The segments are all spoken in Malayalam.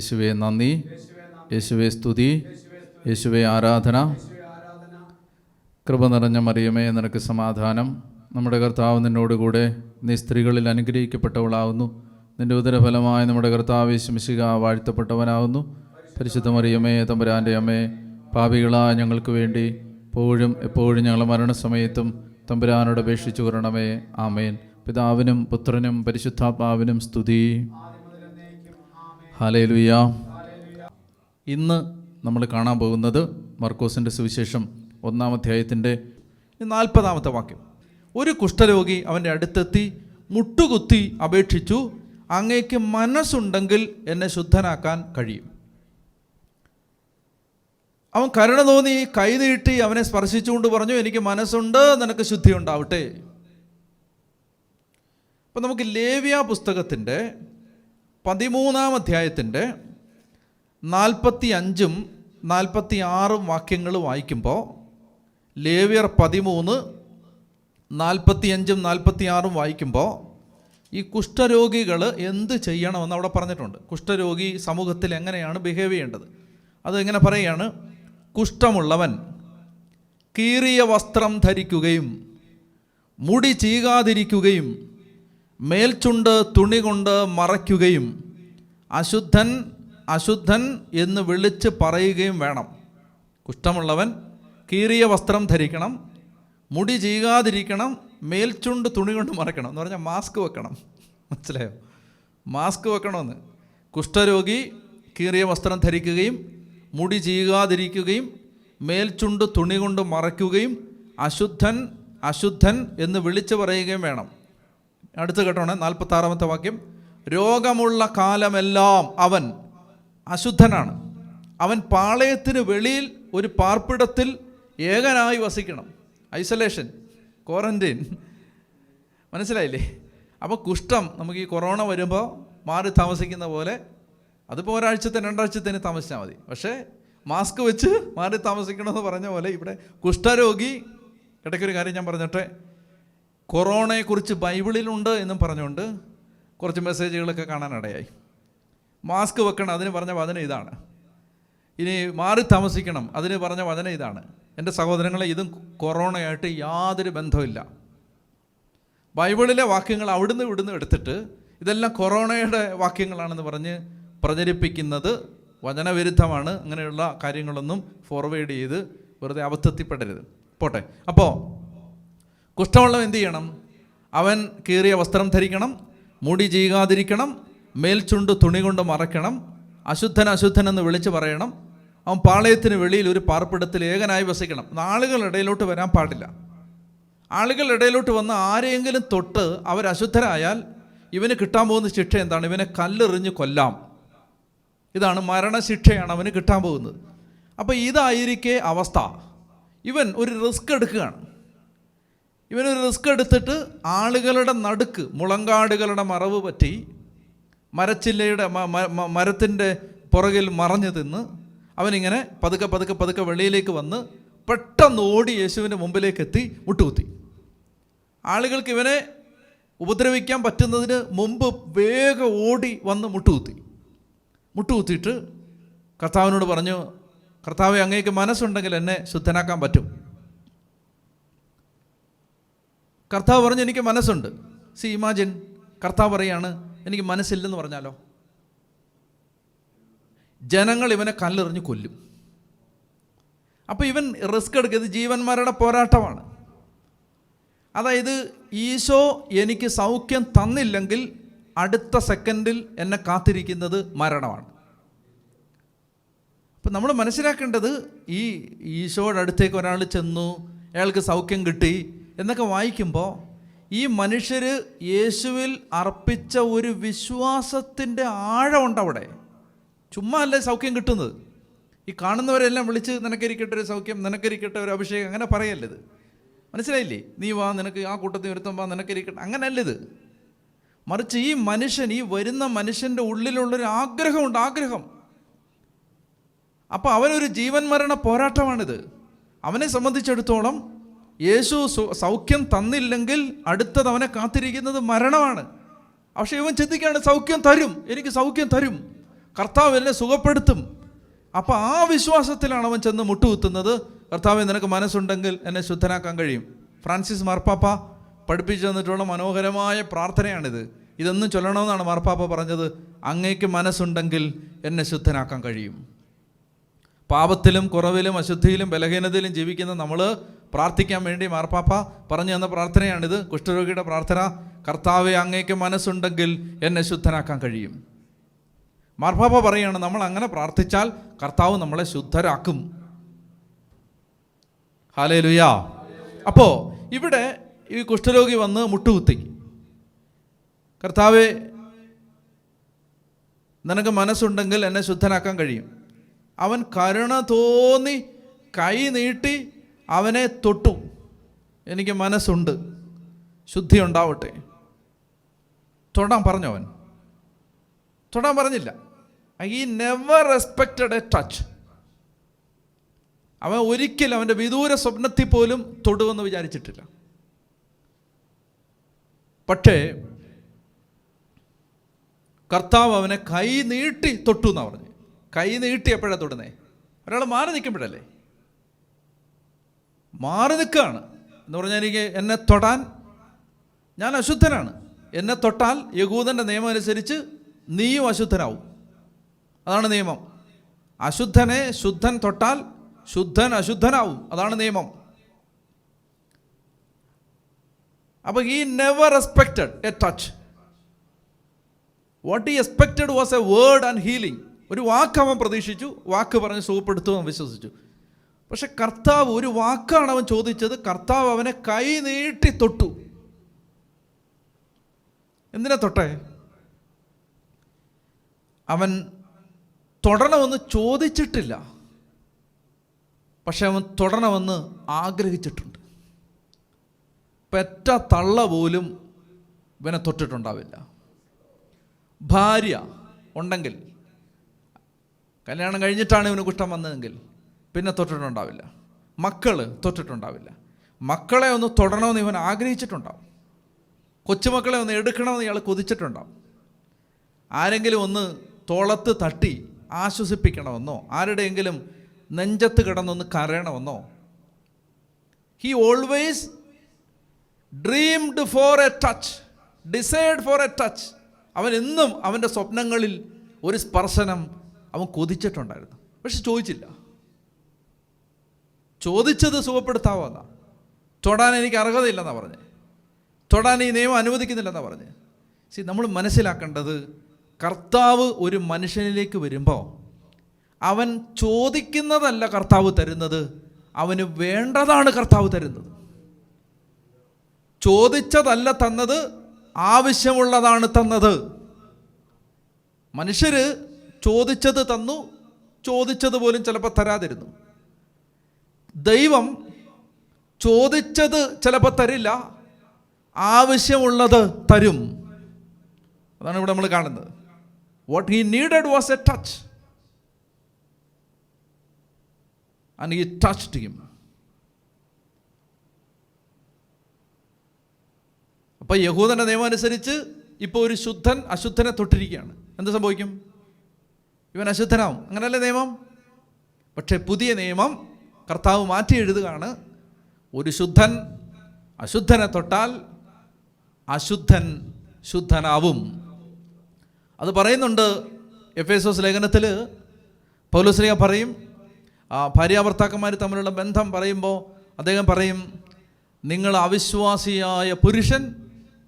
യേശുവെ നന്ദി. യേശുവെ സ്തുതി. യേശുവെ ആരാധന. കൃപ നിറഞ്ഞ മറിയമേ നിനക്ക് സമാധാനം. നമ്മുടെ കർത്താവ് നിന്നോടുകൂടെ നീ സ്ത്രീകളിൽ അനുഗ്രഹിക്കപ്പെട്ടവളാവുന്നു. നിന്റെ ഉദരഫലമായ നമ്മുടെ കർത്താവ് ശമിശിക വാഴ്ത്തപ്പെട്ടവനാവുന്നു. പരിശുദ്ധ മറിയമേ തമ്പുരാന്റെ അമ്മേ പാപികളായ ഞങ്ങൾക്ക് വേണ്ടി എപ്പോഴും എപ്പോഴും ഞങ്ങളുടെ മരണസമയത്തും തമ്പുരാനോട് അപേക്ഷിച്ചു കൊരണമേ ആമേൻ. പിതാവിനും പുത്രനും പരിശുദ്ധാത്മാവിനും സ്തുതി. ഹാലേലുയ. ഇന്ന് നമ്മൾ കാണാൻ പോകുന്നത് മർക്കോസിന്റെ സുവിശേഷം ഒന്നാം അധ്യായത്തിന്റെ നാൽപ്പതാമത്തെ വാക്യം. ഒരു കുഷ്ഠരോഗി അവന്റെ അടുത്തെത്തി മുട്ടുകുത്തി അപേക്ഷിച്ചു അങ്ങേക്ക് മനസ്സുണ്ടെങ്കിൽ എന്നെ ശുദ്ധനാക്കാൻ കഴിയും. അവൻ കരുണ തോന്നി കൈ നീട്ടി അവനെ സ്പർശിച്ചുകൊണ്ട് പറഞ്ഞു എനിക്ക് മനസ്സുണ്ട് നിനക്ക് ശുദ്ധി ഉണ്ടാവട്ടെ. അപ്പം നമുക്ക് ലേവ്യ പുസ്തകത്തിന്റെ പതിമൂന്നാം അധ്യായത്തിന്റെ നാൽപ്പത്തി അഞ്ചും നാൽപ്പത്തി ആറും വാക്യങ്ങൾ വായിക്കുമ്പോൾ ലേവ്യർ പതിമൂന്ന് നാൽപ്പത്തി അഞ്ചും നാൽപ്പത്തി ആറും വായിക്കുമ്പോൾ ഈ കുഷ്ഠരോഗികൾ എന്ത് ചെയ്യണമെന്ന് അവിടെ പറഞ്ഞിട്ടുണ്ട്. കുഷ്ഠരോഗി സമൂഹത്തിൽ എങ്ങനെയാണ് ബിഹേവ് ചെയ്യേണ്ടത്? അതെങ്ങനെ പറയുകയാണ്? കുഷ്ഠമുള്ളവൻ കീറിയ വസ്ത്രം ധരിക്കുകയും മുടി ചീകാതിരിക്കുകയും മേൽചുണ്ട് തുണി കൊണ്ട് മറയ്ക്കുകയും അശുദ്ധൻ അശുദ്ധൻ എന്ന് വിളിച്ച് പറയുകയും വേണം. കുഷ്ഠമുള്ളവൻ കീറിയ വസ്ത്രം ധരിക്കണം മുടി ചെയ്യാതിരിക്കണം മേൽചുണ്ട് തുണി കൊണ്ട് മറയ്ക്കണം എന്ന് പറഞ്ഞാൽ മാസ്ക് വെക്കണം. മനസ്സിലായോ? മാസ്ക് വെക്കണമെന്ന്. കുഷ്ഠരോഗി കീറിയ വസ്ത്രം ധരിക്കുകയും മുടി ചെയ്യാതിരിക്കുകയും മേൽചുണ്ട് തുണി കൊണ്ട് മറയ്ക്കുകയും അശുദ്ധൻ അശുദ്ധൻ എന്ന് വിളിച്ചു പറയുകയും വേണം. അടുത്ത് കേട്ടോണേ നാൽപ്പത്തി ആറാമത്തെ വാക്യം. രോഗമുള്ള കാലമെല്ലാം അവൻ അശുദ്ധനാണ്. അവൻ പാളയത്തിന് വെളിയിൽ ഒരു പാർപ്പിടത്തിൽ ഏകനായി വസിക്കണം. ഐസൊലേഷൻ ക്വാറന്റൈൻ മനസ്സിലായില്ലേ? അപ്പോൾ കുഷ്ഠം നമുക്ക് ഈ കൊറോണ വരുമ്പോൾ മാറി താമസിക്കുന്ന പോലെ അതിപ്പോൾ ഒരാഴ്ചത്തെ രണ്ടാഴ്ചത്തേന് താമസിച്ചാൽ മതി. പക്ഷേ മാസ്ക് വെച്ച് മാറി താമസിക്കണമെന്ന് പറഞ്ഞ പോലെ ഇവിടെ കുഷ്ഠരോഗി ഇടയ്ക്കൊരു കാര്യം ഞാൻ പറഞ്ഞിട്ടെ കൊറോണയെക്കുറിച്ച് ബൈബിളിലുണ്ട് എന്നും പറഞ്ഞുകൊണ്ട് കുറച്ച് മെസ്സേജുകളൊക്കെ കാണാനിടയായി. മാസ്ക് വെക്കണം അതിന് പറഞ്ഞ വചന ഇതാണ്. ഇനി മാറി താമസിക്കണം അതിന് പറഞ്ഞ വചന ഇതാണ്. എന്റെ സഹോദരങ്ങളെ ഇതും കൊറോണയായിട്ട് യാതൊരു ബന്ധമില്ല ബൈബിളിലെ വാക്യങ്ങൾ അവിടുന്ന് ഇവിടുന്ന് എടുത്തിട്ട് ഇതെല്ലാം കൊറോണയുടെ വാക്യങ്ങളാണെന്ന് പറഞ്ഞ് പ്രചരിപ്പിക്കുന്നത് വചനവിരുദ്ധമാണ്. അങ്ങനെയുള്ള കാര്യങ്ങളൊന്നും ഫോർവേഡ് ചെയ്ത് വെറുതെ അബദ്ധത്തിപ്പെടരുത് പോട്ടെ. അപ്പോൾ കുഷ്ഠമുള്ളവൻ എന്ത് ചെയ്യണം? അവൻ കീറിയ വസ്ത്രം ധരിക്കണം മുടി ചീകാതിരിക്കണം മേൽചുണ്ട് തുണി കൊണ്ട് മറയ്ക്കണം അശുദ്ധൻ അശുദ്ധൻ എന്ന് വിളിച്ചു പറയണം. അവൻ പാളയത്തിന് വെളിയിൽ ഒരു പാർപ്പിടത്തിൽ ഏകനായി വസിക്കണം. ആളുകളുടെ ഇടയിലോട്ട് വരാൻ പാടില്ല. ആളുകളുടെ ഇടയിലോട്ട് വന്ന് ആരെയെങ്കിലും തൊട്ട് അവർ അശുദ്ധരായാൽ ഇവന് കിട്ടാൻ പോകുന്ന ശിക്ഷ എന്താണ്? ഇവനെ കല്ലെറിഞ്ഞ് കൊല്ലാം. ഇതാണ് മരണശിക്ഷയാണ് അവന് കിട്ടാൻ പോകുന്നത്. അപ്പോൾ ഇതായിരിക്കേ അവസ്ഥ. ഇവൻ ഒരു റിസ്ക് എടുക്കുകയാണ്. ഇവനൊരു റിസ്ക് എടുത്തിട്ട് ആളുകളുടെ നടുക്ക് മുളങ്കാടുകളുടെ മറവ് പറ്റി മരച്ചില്ലയുടെ മരത്തിന്റെ പുറകിൽ മറഞ്ഞു തിന്ന് അവനിങ്ങനെ പതുക്കെ പതുക്കെ പതുക്കെ വെളിയിലേക്ക് വന്ന് പെട്ടെന്ന് ഓടി യേശുവിന്റെ മുമ്പിലേക്ക് എത്തി മുട്ടുകുത്തി. ആളുകൾക്ക് ഇവനെ ഉപദ്രവിക്കാൻ പറ്റുന്നതിന് മുമ്പ് വേഗം ഓടി വന്ന് മുട്ടുകുത്തി. മുട്ടുകുത്തിയിട്ട് കർത്താവിനോട് പറഞ്ഞു കർത്താവെ അങ്ങേക്ക് മനസ്സുണ്ടെങ്കിൽ എന്നെ ശുദ്ധനാക്കാൻ പറ്റും. കർത്താവ് പറഞ്ഞു എനിക്ക് മനസ്സുണ്ട്. സി ഇമാജിൻ കർത്താവ് പറയാണ് എനിക്ക് മനസ്സില്ലെന്ന് പറഞ്ഞാലോ? ജനങ്ങൾ ഇവനെ കല്ലെറിഞ്ഞ് കൊല്ലും. അപ്പോൾ ഇവൻ റിസ്ക് എടുക്കുന്നത് ജീവന്മാരുടെ പോരാട്ടമാണ്. അതായത് ഈശോ എനിക്ക് സൗഖ്യം തന്നില്ലെങ്കിൽ അടുത്ത സെക്കൻഡിൽ എന്നെ കാത്തിരിക്കുന്നത് മരണമാണ്. അപ്പം നമ്മൾ മനസ്സിലാക്കേണ്ടത് ഈ ഈശോയുടെ അടുത്തേക്ക് ഒരാൾ ചെന്നു അയാൾക്ക് സൗഖ്യം കിട്ടി എന്നൊക്കെ വായിക്കുമ്പോൾ ഈ മനുഷ്യർ യേശുവിൽ അർപ്പിച്ച ഒരു വിശ്വാസത്തിന്റെ ആഴമുണ്ടവിടെ. ചുമ്മാ അല്ലേ സൗഖ്യം കിട്ടുന്നത്? ഈ കാണുന്നവരെല്ലാം വിളിച്ച് നിനക്കിരിക്കട്ടെ ഒരു സൗഖ്യം നിനക്കിരിക്കട്ടെ ഒരു അഭിഷേകം അങ്ങനെ പറയല്ലത് മനസ്സിലായില്ലേ? നീ വാ നിനക്ക് ആ കൂട്ടത്തിൽ ഒരുത്തം വാ നിനക്കിരിക്കട്ടെ അങ്ങനല്ലത് മറിച്ച് ഈ മനുഷ്യൻ ഈ വരുന്ന മനുഷ്യന്റെ ഉള്ളിലുള്ളൊരു ആഗ്രഹമുണ്ട് ആഗ്രഹം. അപ്പോൾ അവനൊരു ജീവൻ മരണ പോരാട്ടമാണിത്. അവനെ സംബന്ധിച്ചിടത്തോളം യേശു സൗഖ്യം തന്നില്ലെങ്കിൽ അടുത്തത് അവനെ കാത്തിരിക്കുന്നത് മരണമാണ്. പക്ഷെ ഇവൻ ചിന്തിക്കുകയാണ് സൗഖ്യം തരും എനിക്ക് സൗഖ്യം തരും. കർത്താവ് എന്നെ സുഖപ്പെടുത്തും. അപ്പോൾ ആ വിശ്വാസത്തിലാണ് അവൻ ചെന്ന് മുട്ടുകുത്തുന്നത്. കർത്താവ് നിനക്ക് മനസ്സുണ്ടെങ്കിൽ എന്നെ ശുദ്ധനാക്കാൻ കഴിയും. ഫ്രാൻസിസ് മാർപ്പാപ്പ പഠിപ്പിച്ചു തന്നിട്ടുള്ള മനോഹരമായ പ്രാർത്ഥനയാണിത്. ഇതൊന്നും ചൊല്ലണമെന്നാണ് മാർപ്പാപ്പ പറഞ്ഞത്. അങ്ങേക്ക് മനസ്സുണ്ടെങ്കിൽ എന്നെ ശുദ്ധനാക്കാൻ കഴിയും. പാപത്തിലും കുറവിലും അശുദ്ധിയിലും ബലഹീനതയിലും ജീവിക്കുന്ന നമ്മൾ പ്രാർത്ഥിക്കാൻ വേണ്ടി മാർപ്പാപ്പ പറഞ്ഞു തന്ന പ്രാർത്ഥനയാണിത്. കുഷ്ഠരോഗിയുടെ പ്രാർത്ഥന കർത്താവെ അങ്ങേക്ക് മനസ്സുണ്ടെങ്കിൽ എന്നെ ശുദ്ധനാക്കാൻ കഴിയും. മാർപ്പാപ്പ പറയുകയാണ് നമ്മൾ അങ്ങനെ പ്രാർത്ഥിച്ചാൽ കർത്താവ് നമ്മളെ ശുദ്ധരാക്കും. ഹാലേ ലുയാ അപ്പോൾ ഇവിടെ ഈ കുഷ്ഠരോഗി വന്ന് മുട്ടുകുത്തി. കർത്താവെ നിനക്ക് മനസ്സുണ്ടെങ്കിൽ എന്നെ ശുദ്ധനാക്കാൻ കഴിയും. അവൻ കരുണ തോന്നി കൈ നീട്ടി അവനെ തൊട്ടു. എനിക്ക് മനസ്സുണ്ട്. ശുദ്ധി ഉണ്ടാവട്ടെ. തൊടാൻ പറഞ്ഞവൻ. തൊടാൻ പറഞ്ഞില്ല. ഈ നെവർ റെസ്പെക്റ്റഡ് എ ടച്ച് അവൻ ഒരിക്കലും അവന്റെ വിദൂര സ്വപ്നത്തിൽ പോലും തൊടുവെന്ന് വിചാരിച്ചിട്ടില്ല. പക്ഷേ കർത്താവ് അവനെ കൈ നീട്ടി തൊട്ടു എന്നാണ് പറഞ്ഞു. കൈ നീട്ടി എപ്പോഴാണ് തൊടുന്നേ? ഒരാൾ മാറി നിൽക്കുമ്പോഴല്ലേ? മാറി നിൽക്കുകയാണ്. എന്ന് പറഞ്ഞാൽ എനിക്ക് എന്നെ തൊടാൻ ഞാൻ അശുദ്ധനാണ്. എന്നെ തൊട്ടാൽ യകൂദന്റെ നിയമം അനുസരിച്ച് നീയും അശുദ്ധനാവും. അതാണ് നിയമം. അശുദ്ധനെ ശുദ്ധൻ തൊട്ടാൽ ശുദ്ധൻ അശുദ്ധനാവും. അതാണ് നിയമം. അപ്പോൾ ഈ never respected a touch what he expected was a word and healing ഒരു വാക്ക് അവൻ പ്രതീക്ഷിച്ചു വാക്ക് പറഞ്ഞ് സുഖപ്പെടുത്തു അവൻ വിശ്വസിച്ചു. പക്ഷെ കർത്താവ് ഒരു വാക്കാണ് അവൻ ചോദിച്ചത്. കർത്താവ് അവനെ കൈ നീട്ടി തൊട്ടു. എന്തിനാ തൊട്ടേ? അവൻ തൊടണമെന്ന് ചോദിച്ചിട്ടില്ല. പക്ഷെ അവൻ തൊടണമെന്ന് ആഗ്രഹിച്ചിട്ടുണ്ട്. പെറ്റ തള്ള പോലും ഇവനെ തൊട്ടിട്ടുണ്ടാവില്ല. ഭാര്യ ഉണ്ടെങ്കിൽ കല്യാണം കഴിഞ്ഞിട്ടാണ് ഇവന് കുഷ്ഠം വന്നതെങ്കിൽ പിന്നെ തൊട്ടിട്ടുണ്ടാവില്ല. മക്കൾ തൊട്ടിട്ടുണ്ടാവില്ല. മക്കളെ ഒന്ന് തൊടണമെന്ന് ഇവൻ ആഗ്രഹിച്ചിട്ടുണ്ടാവും. കൊച്ചുമക്കളെ ഒന്ന് എടുക്കണമെന്ന് ഇയാൾ കൊതിച്ചിട്ടുണ്ടാവും. ആരെങ്കിലും ഒന്ന് തോളത്ത് തട്ടി ആശ്വസിപ്പിക്കണമെന്നോ ആരുടെയെങ്കിലും നെഞ്ചത്ത് കിടന്നൊന്ന് കരയണമെന്നോ. He always dreamed for a touch desired for a touch അവൻ എന്നും അവന്റെ സ്വപ്നങ്ങളിൽ ഒരു സ്പർശനം അവൻ കൊതിച്ചിട്ടുണ്ടായിരുന്നു. പക്ഷെ ചോദിച്ചില്ല. ചോദിച്ചത് സുഖപ്പെടുത്താവോ എന്നാ തൊടാൻ എനിക്ക് അർഹതയില്ലെന്നാണ് പറഞ്ഞത് തൊടാൻ ഈ നിയമം അനുവദിക്കുന്നില്ലെന്നാണ് പറഞ്ഞത് സി നമ്മൾ മനസ്സിലാക്കേണ്ടത് കർത്താവ് ഒരു മനുഷ്യനിലേക്ക് വരുമ്പോൾ അവൻ ചോദിക്കുന്നതല്ല കർത്താവ് തരുന്നത് അവന് വേണ്ടതാണ് കർത്താവ് തരുന്നത്. ചോദിച്ചതല്ല തന്നത് ആവശ്യമുള്ളതാണ് തന്നത്. മനുഷ്യർ ചോദിച്ചത് തന്നു ചോദിച്ചത് പോലും ചിലപ്പോൾ തരാതിരുന്നു. ദൈവം ചോദിച്ചത് ചിലപ്പോൾ തരില്ല. ആവശ്യമുള്ളത് തരും. അതാണ് ഇവിടെ നമ്മൾ കാണുന്നത്. What he needed was a touch and he touched him അപ്പോൾ യഹൂദന്റെ നിയമം അനുസരിച്ച് ഇപ്പോൾ ഒരു ശുദ്ധൻ അശുദ്ധനെ തൊട്ടിരിക്കുകയാണ്. എന്ത് സംഭവിക്കും? ഇവൻ അശുദ്ധനാവും. അങ്ങനല്ലേ നിയമം? പക്ഷേ പുതിയ നിയമം കർത്താവ് മാറ്റി എഴുതുകയാണ് ഒരു ശുദ്ധൻ അശുദ്ധനെ തൊട്ടാൽ അശുദ്ധൻ ശുദ്ധനാവും. അത് പറയുന്നുണ്ട് എഫ് എസ് എസ് ലേഖനത്തിൽ പൗലോസ്ലിയ പറയും ഭാര്യാഭർത്താക്കന്മാർ തമ്മിലുള്ള ബന്ധം പറയുമ്പോൾ അദ്ദേഹം പറയും നിങ്ങൾ അവിശ്വാസിയായ പുരുഷൻ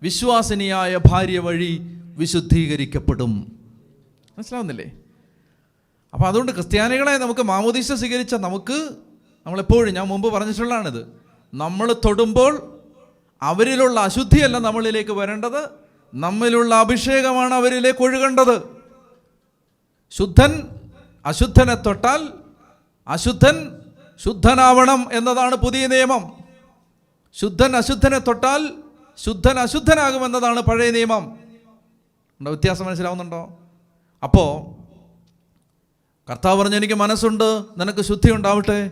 വിശ്വാസിനിയായ ഭാര്യ വഴി വിശുദ്ധീകരിക്കപ്പെടും. മനസ്സിലാവുന്നില്ലേ? അപ്പോൾ അതുകൊണ്ട് ക്രിസ്ത്യാനികളെ നമുക്ക് മാമോദീശ സ്വീകരിച്ച നമുക്ക് നമ്മളെപ്പോഴും ഞാൻ മുമ്പ് പറഞ്ഞിട്ടുള്ളതാണിത്. നമ്മൾ തൊടുമ്പോൾ അവരിലുള്ള അശുദ്ധിയല്ല നമ്മളിലേക്ക് വരേണ്ടത്. നമ്മിലുള്ള അഭിഷേകമാണ് അവരിലേക്ക് ഒഴുകേണ്ടത്. ശുദ്ധൻ അശുദ്ധനെ തൊട്ടാൽ അശുദ്ധൻ ശുദ്ധനാവണം എന്നതാണ് പുതിയ നിയമം. ശുദ്ധൻ അശുദ്ധനെ തൊട്ടാൽ ശുദ്ധൻ അശുദ്ധനാകുമെന്നതാണ് പഴയ നിയമം. ഉണ്ടോ? വ്യത്യാസം മനസ്സിലാവുന്നുണ്ടോ? അപ്പോൾ കർത്താവ് പറഞ്ഞു എനിക്ക് മനസ്സുണ്ട് നിനക്ക് ശുദ്ധി ഉണ്ടാവട്ടെ.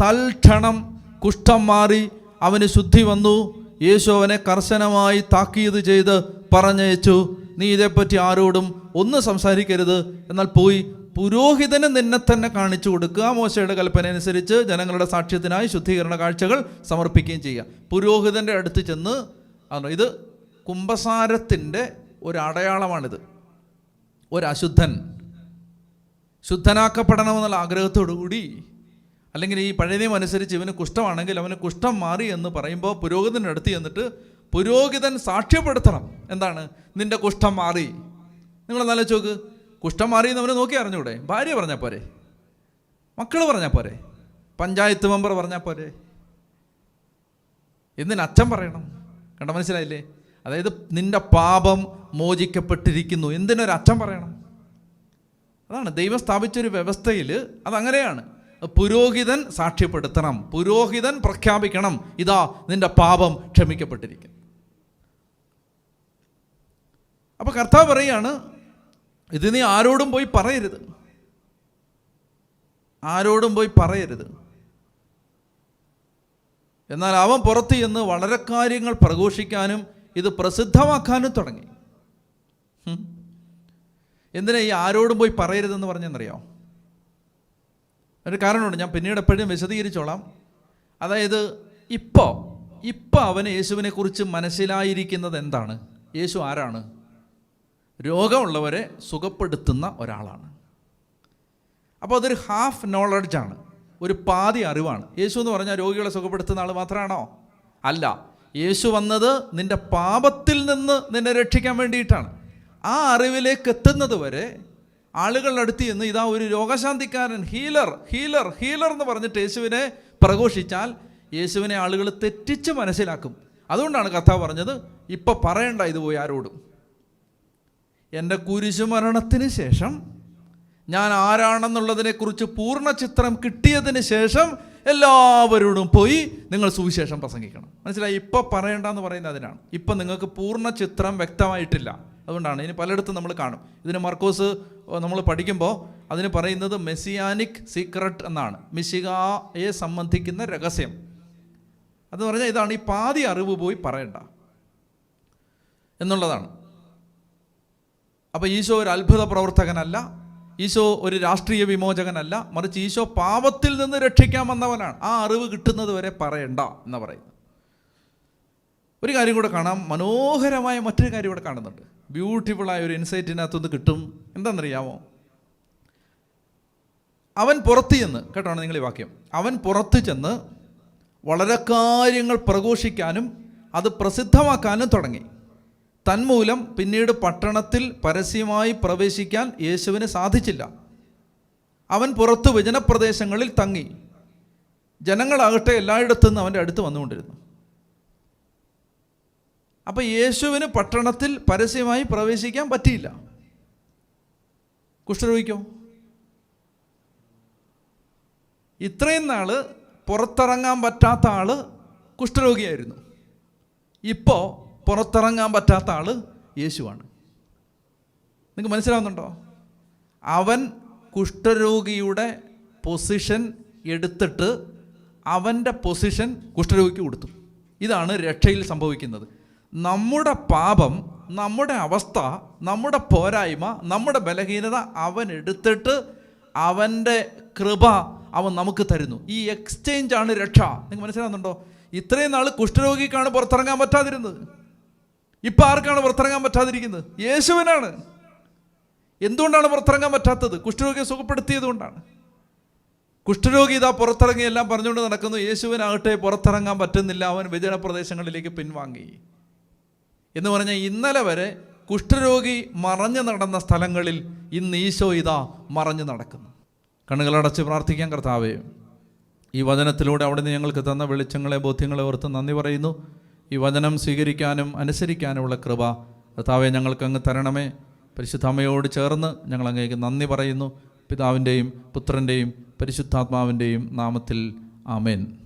തൽക്ഷണം കുഷ്ഠം മാറി അവന് ശുദ്ധി വന്നു. യേശു അവനെ കർശനമായി താക്കീത് ചെയ്ത് പറഞ്ഞയച്ചു. നീ ഇതേപ്പറ്റി ആരോടും ഒന്നും സംസാരിക്കരുത്. എന്നാൽ പോയി പുരോഹിതന് നിന്നെ തന്നെ കാണിച്ചു കൊടുക്കുക. മോശയുടെ കൽപ്പന അനുസരിച്ച് ജനങ്ങളുടെ സാക്ഷ്യത്തിനായി ശുദ്ധീകരണ കാഴ്ചകൾ സമർപ്പിക്കുകയും ചെയ്യുക. പുരോഹിതന്റെ അടുത്ത് ചെന്ന് ആണ് ഇത് കുംഭസാരത്തിന്റെ ഒരു അടയാളമാണിത്. ഒരു അശുദ്ധൻ. ശുദ്ധനാക്കപ്പെടണമെന്നുള്ള ആഗ്രഹത്തോടു കൂടി അല്ലെങ്കിൽ ഈ പഴയ നിയമം അനുസരിച്ച് ഇവന് കുഷ്ഠമാണെങ്കിൽ അവന് കുഷ്ഠം മാറി എന്ന് പറയുമ്പോൾ പുരോഹിതന്റെ അടുത്ത് ചെന്നിട്ട് പുരോഹിതൻ സാക്ഷ്യപ്പെടുത്തണം. എന്താണ്? നിന്റെ കുഷ്ഠം മാറി. നിങ്ങൾ നല്ല ചോക്ക് കുഷ്ഠം മാറി എന്ന് അവന് നോക്കി അറിഞ്ഞൂടെ? ഭാര്യ പറഞ്ഞാൽ പോരെ? മക്കൾ പറഞ്ഞാൽ പോരെ? പഞ്ചായത്ത് മെമ്പർ പറഞ്ഞാൽ പോരെ? എന്തിന് അച്ഛൻ പറയണം? കണ്ട മനസ്സിലായില്ലേ? അതായത് നിന്റെ പാപം മോചിക്കപ്പെട്ടിരിക്കുന്നു. എന്തിനൊരു അച്ഛൻ പറയണം? അതാണ് ദൈവം സ്ഥാപിച്ചൊരു വ്യവസ്ഥയിൽ അതങ്ങനെയാണ് പുരോഹിതൻ സാക്ഷ്യപ്പെടുത്തണം. പുരോഹിതൻ പ്രഖ്യാപിക്കണം. ഇതാ നിന്റെ പാപം ക്ഷമിക്കപ്പെട്ടിരിക്കും. അപ്പൊ കർത്താവ് പറയാണ് ഇത് നീ ആരോടും പോയി പറയരുത്. ആരോടും പോയി പറയരുത്. എന്നാൽ അവൻ പുറത്ത് ചെന്ന് വളരെ കാര്യങ്ങൾ പ്രഘോഷിക്കാനും ഇത് പ്രസിദ്ധമാക്കാനും തുടങ്ങി. എന്തിനാ ഈ ആരോടും പോയി പറയരുതെന്ന് പറഞ്ഞെന്നറിയോ? ഒരു കാരണമുണ്ട്. ഞാൻ പിന്നീട് എപ്പോഴും വിശദീകരിച്ചോളാം. അതായത് ഇപ്പോൾ ഇപ്പോൾ അവന് യേശുവിനെക്കുറിച്ച് മനസ്സിലായിരിക്കുന്നത് എന്താണ്? യേശു ആരാണ്? രോഗമുള്ളവരെ സുഖപ്പെടുത്തുന്ന ഒരാളാണ്. അപ്പോൾ അതൊരു ഹാഫ് നോളജാണ് ഒരു പാതി അറിവാണ്. യേശു എന്ന് പറഞ്ഞാൽ രോഗികളെ സുഖപ്പെടുത്തുന്ന ആൾ മാത്രമാണോ അല്ല. യേശു വന്നത് നിന്റെ പാപത്തിൽ നിന്ന് നിന്നെ രക്ഷിക്കാൻ വേണ്ടിയിട്ടാണ്. ആ അറിവിലേക്ക് എത്തുന്നത് വരെ ആളുകളുടെ അടുത്ത് ചെന്ന് ഇതാ ഒരു രോഗശാന്തിക്കാരൻ ഹീലർ ഹീലർ ഹീലർ എന്ന് പറഞ്ഞിട്ട് യേശുവിനെ പ്രഘോഷിച്ചാൽ യേശുവിനെ ആളുകൾ തെറ്റിച്ച് മനസ്സിലാക്കും. അതുകൊണ്ടാണ് കഥ പറഞ്ഞത് ഇപ്പം പറയണ്ട ഇത് പോയി ആരോടും. എന്റെ കുരിശുമരണത്തിന് ശേഷം ഞാൻ ആരാണെന്നുള്ളതിനെക്കുറിച്ച് പൂർണ ചിത്രം കിട്ടിയതിന് ശേഷം എല്ലാവരോടും പോയി നിങ്ങൾ സുവിശേഷം പ്രസംഗിക്കണം. മനസ്സിലായി? ഇപ്പം പറയണ്ടെന്ന് പറയുന്നത് അതിനാണ്. ഇപ്പം നിങ്ങൾക്ക് പൂർണ ചിത്രം വ്യക്തമായിട്ടില്ല. അതുകൊണ്ടാണ്. ഇനി പലയിടത്തും നമ്മൾ കാണും. ഇതിന് മർക്കോസ് നമ്മൾ പഠിക്കുമ്പോൾ അതിന് പറയുന്നത് മെസ്സിയാനിക് സീക്രട്ട് എന്നാണ്. മിശികയെ സംബന്ധിക്കുന്ന രഹസ്യം. അത് പറഞ്ഞാൽ ഇതാണ് ഈ പാതി അറിവ് പോയി പറയണ്ട. എന്നുള്ളതാണ്. അപ്പോൾ ഈശോ ഒരു അത്ഭുത പ്രവർത്തകനല്ല. ഈശോ ഒരു രാഷ്ട്രീയ വിമോചകനല്ല. മറിച്ച് ഈശോ പാപത്തിൽ നിന്ന് രക്ഷിക്കാൻ വന്നവനാണ്. ആ അറിവ് കിട്ടുന്നത് വരെ പറയണ്ട എന്ന് പറയുന്നത് ഒരു കാര്യം കൂടെ കാണാം. മനോഹരമായ മറ്റൊരു കാര്യം ഇവിടെ കാണുന്നുണ്ട്. ബ്യൂട്ടിഫുള്ളായ ഒരു ഇൻസൈറ്റിനകത്തുനിന്ന് കിട്ടും. എന്താണെന്നറിയാമോ? അവൻ പുറത്ത് ചെന്ന് കേട്ടോ നിങ്ങൾ ഈ വാക്യം? അവൻ പുറത്ത് ചെന്ന് വളരെ കാര്യങ്ങൾ പ്രഘോഷിക്കാനും അത് പ്രസിദ്ധമാക്കാനും തുടങ്ങി. തന്മൂലം പിന്നീട് പട്ടണത്തിൽ പരസ്യമായി പ്രവേശിക്കാൻ യേശുവിന് സാധിച്ചില്ല. അവൻ പുറത്ത് വിജനപ്രദേശങ്ങളിൽ തങ്ങി. ജനങ്ങളാകട്ടെ എല്ലായിടത്തുനിന്ന് അവന്റെ അടുത്ത് വന്നുകൊണ്ടിരുന്നു. അപ്പം യേശുവിന് പട്ടണത്തിൽ പരസ്യമായി പ്രവേശിക്കാൻ പറ്റിയില്ല. കുഷ്ഠരോഗിക്കോ? ഇത്രയും നാൾ പുറത്തിറങ്ങാൻ പറ്റാത്ത ആൾ കുഷ്ഠരോഗിയായിരുന്നു. ഇപ്പോൾ പുറത്തിറങ്ങാൻ പറ്റാത്ത ആൾ യേശുവാണ്. നിങ്ങൾക്ക് മനസ്സിലാവുന്നുണ്ടോ? അവൻ കുഷ്ഠരോഗിയുടെ പൊസിഷൻ എടുത്തിട്ട് അവന്റെ പൊസിഷൻ കുഷ്ഠരോഗിക്ക് കൊടുത്തു. ഇതാണ് രക്ഷയിൽ സംഭവിക്കുന്നത്. നമ്മുടെ പാപം നമ്മുടെ അവസ്ഥ നമ്മുടെ പോരായ്മ നമ്മുടെ ബലഹീനത അവൻ എടുത്തിട്ട് അവന്റെ കൃപ അവൻ നമുക്ക് തരുന്നു. ഈ എക്സ്ചേഞ്ച് ആണ് രക്ഷ. നിങ്ങൾക്ക് മനസ്സിലാകുന്നുണ്ടോ ഇത്രയും നാൾ കുഷ്ഠരോഗിക്കാണ് പുറത്തിറങ്ങാൻ പറ്റാതിരുന്നത്. ഇപ്പം ആർക്കാണ് പുറത്തിറങ്ങാൻ പറ്റാതിരിക്കുന്നത്? യേശുവിനാണ്. എന്തുകൊണ്ടാണ് പുറത്തിറങ്ങാൻ പറ്റാത്തത്? കുഷ്ഠരോഗിയെ സുഖപ്പെടുത്തിയത് കൊണ്ടാണ്. കുഷ്ഠരോഗി ഇതാ പുറത്തിറങ്ങി എല്ലാം പറഞ്ഞുകൊണ്ട് നടക്കുന്നു. യേശുവിനാകട്ടെ പുറത്തിറങ്ങാൻ പറ്റുന്നില്ല. അവൻ വിജന പ്രദേശങ്ങളിലേക്ക് പിൻവാങ്ങി. എന്ന് പറഞ്ഞാൽ ഇന്നലെ വരെ കുഷ്ഠരോഗി മറഞ്ഞു നടന്ന സ്ഥലങ്ങളിൽ ഇന്ന് ഈശോ ഇതാ മറഞ്ഞു നടക്കുന്നു. കണ്ണുകളടച്ച് പ്രാർത്ഥിക്കാൻ കർത്താവേ. ഈ വചനത്തിലൂടെ അവിടുന്ന് ഞങ്ങൾക്ക് തന്ന വെളിച്ചങ്ങളെ ബോധ്യങ്ങളെ ഓർത്ത് നന്ദി പറയുന്നു. ഈ വചനം സ്വീകരിക്കാനും അനുസരിക്കാനുമുള്ള കൃപ കർത്താവെ ഞങ്ങൾക്ക് അങ്ങ് തരണമേ. പരിശുദ്ധാമ്മയോട് ചേർന്ന് ഞങ്ങൾ അങ്ങേക്ക് നന്ദി പറയുന്നു. പിതാവിന്റെയും പുത്രന്റെയും പരിശുദ്ധാത്മാവിന്റെയും നാമത്തിൽ ആമേൻ.